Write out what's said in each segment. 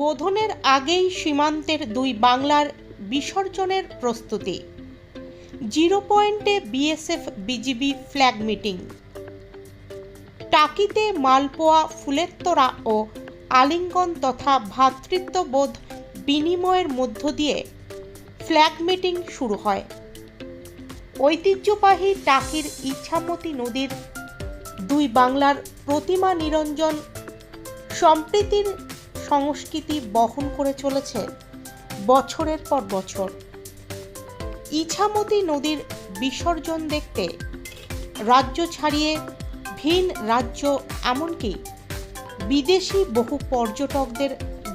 বোধনের আগেই সীমান্তের দুই বাংলার বিসর্জনের প্রস্তুতি। জিরো পয়েন্টে বিএসএফ বিজিবি ফ্ল্যাগ মিটিং। টাকিতে মালপোয়া ফুলের তোড়া ও আলিঙ্গন তথা ভ্রাতৃত্ববোধ বিনিময়ের মধ্য দিয়ে ফ্ল্যাগ মিটিং শুরু হয়। ঐতিহ্যবাহী টাকির ইচ্ছামতি নদীর দুই বাংলার প্রতিমা নিরঞ্জন সম্প্রীতির সংস্কৃতি বহন করে চলেছে বছরের পর বছর। ইছামতি নদীর বিসর্জন দেখতে রাজ্য ছাড়িয়ে ভিন রাজ্য এমনকি বিদেশি বহু পর্যটকদের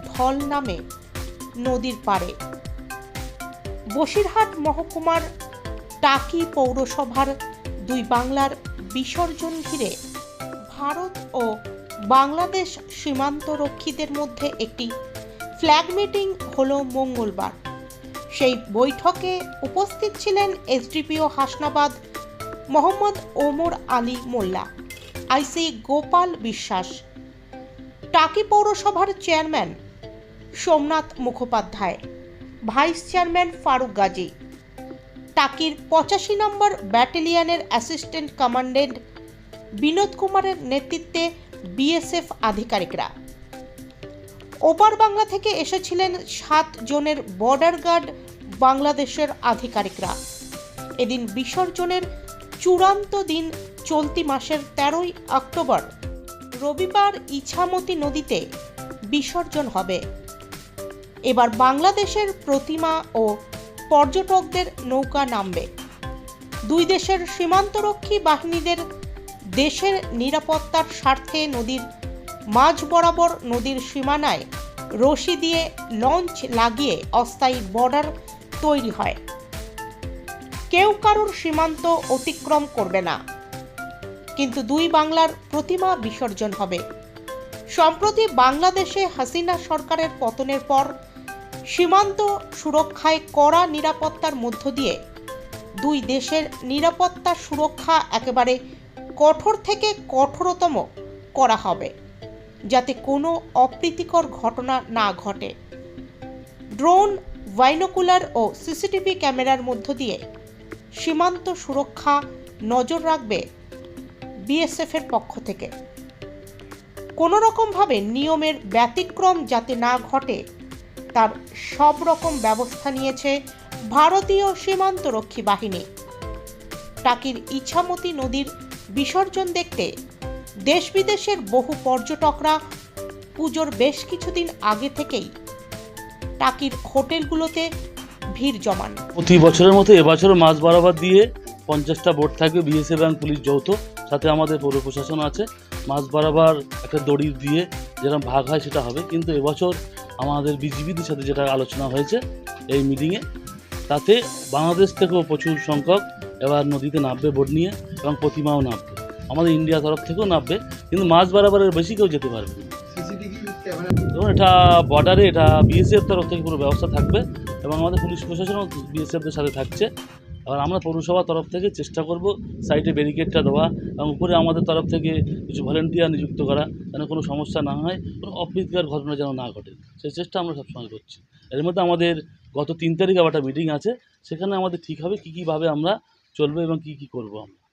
ঢল নামে নদীর পাড়ে। বসিরহাট মহকুমার টাকি পৌরসভার দুই বাংলার বিসর্জন ঘিরে ভারত ও বাংলাদেশ সীমান্তরক্ষীদের মধ্যে একটি ফ্ল্যাগ মিটিং হলো মঙ্গলবার। সেই বৈঠকে উপস্থিত ছিলেন এসডিপিও হাসনাবাদ মোহাম্মদ ওমর আলী মোল্লা, আইসি গোপাল বিশ্বাস, টাকি পৌরসভার chairman Somnath Mukhopadhyay, vice chairman Faruk Gazi, টাকির পঁচাশি নম্বর ব্যাটালিয়নের অ্যাসিস্ট্যান্ট কমান্ডেন্ট বিনোদ কুমারের নেতৃত্বে বিএসএফ আধিকারিকরা। ওপার বাংলা থেকে এসেছিলেন সাত জনের বর্ডার গার্ড বাংলাদেশের আধিকারিকরা। এদিন বিসর্জনের চূড়ান্ত দিন চলতি মাসের তেরোই অক্টোবর। রবিবার ইছামতি নদীতে বিসর্জন হবে। এবার বাংলাদেশের প্রতিমা ও পর্যটকদের নৌকা নামবে। দুই দেশের সীমান্তরক্ষী বাহিনীদের দেশের নিরাপত্তার স্বার্থে নদীর মাঝ বরাবর নদীর সীমানায় রশি দিয়ে লঞ্চ লাগিয়ে অস্থায়ী বর্ডার তৈরি হয়। কেউ কারোর সীমান্ত অতিক্রম করবে না। কিন্তু দুই বাংলার প্রতিমা বিসর্জন হবে। সম্প্রতি বাংলাদেশে হাসিনা সরকারের পতনের পর সীমান্ত সুরক্ষায় কড়া নিরাপত্তার মধ্য দিয়ে দুই দেশের নিরাপত্তা সুরক্ষা একেবারে কঠোর থেকে কঠোরতম করা হবে, যাতে কোনো অপ্রীতিকর ঘটনা না ঘটে। ড্রোন ভাইনোকুলার ও সিসিটিভি ক্যামেরার মধ্য দিয়ে সীমান্ত সুরক্ষা নজর রাখবে বিএসএফের পক্ষ থেকে। কোনো রকমভাবে নিয়মের ব্যতিক্রম যাতে না ঘটে, তার সব রকম ব্যবস্থা নিয়েছে ভারতীয় সীমান্তরক্ষী বাহিনী। টাকির ইছামতি নদীর বিসর্জন দেখতে দেশ বিদেশের বহু পর্যটকরা পুজোর বেশ কিছুদিন আগে থেকেই টাকির হোটেলগুলোতে ভিড় জমান। প্রতি বছরের মতো এবছরও মাছ বরাবর দিয়ে পঞ্চাশটা বোট থাকবে বিএসএফ এবং পুলিশ যৌথ। সাথে আমাদের পৌর প্রশাসন আছে। মাছ বরাবর একটা দড়ি দিয়ে যেরকম ভাগ হয় সেটা হবে। কিন্তু এবছর আমাদের বিজিবিদের সাথে যেটা আলোচনা হয়েছে এই মিটিংয়ে তাতে বাংলাদেশ থেকেও প্রচুর সংখ্যক এবার নদীতে নামবে বোট নিয়ে এবং প্রতিমাও নামবে। আমাদের ইন্ডিয়া তরফ থেকেও নামবে কিন্তু মাছ বরাবরের বেশি কেউ যেতে পারবে এবং এটা বর্ডারে এটা বিএসএফ তরফ থেকে পুরো ব্যবস্থা থাকবে এবং আমাদের পুলিশ প্রশাসনও বিএসএফদের সাথে থাকছে। আর আমরা পৌরসভার তরফ থেকে চেষ্টা করব সাইডে ব্যারিকেডটা দেওয়া এবং উপরে আমাদের তরফ থেকে কিছু ভলেন্টিয়ার নিযুক্ত করা যেন কোনো সমস্যা না হয় কোনো অপ্রীতিকর ঘটনা যেন না ঘটে। সেই চেষ্টা আমরা সবসময় করছি। এর মধ্যে আমাদের গত তিন তারিখে আবার একটা মিটিং আছে সেখানে আমাদের ঠিক হবে কী কীভাবে আমরা চলবো এবং কী কী করব আমরা?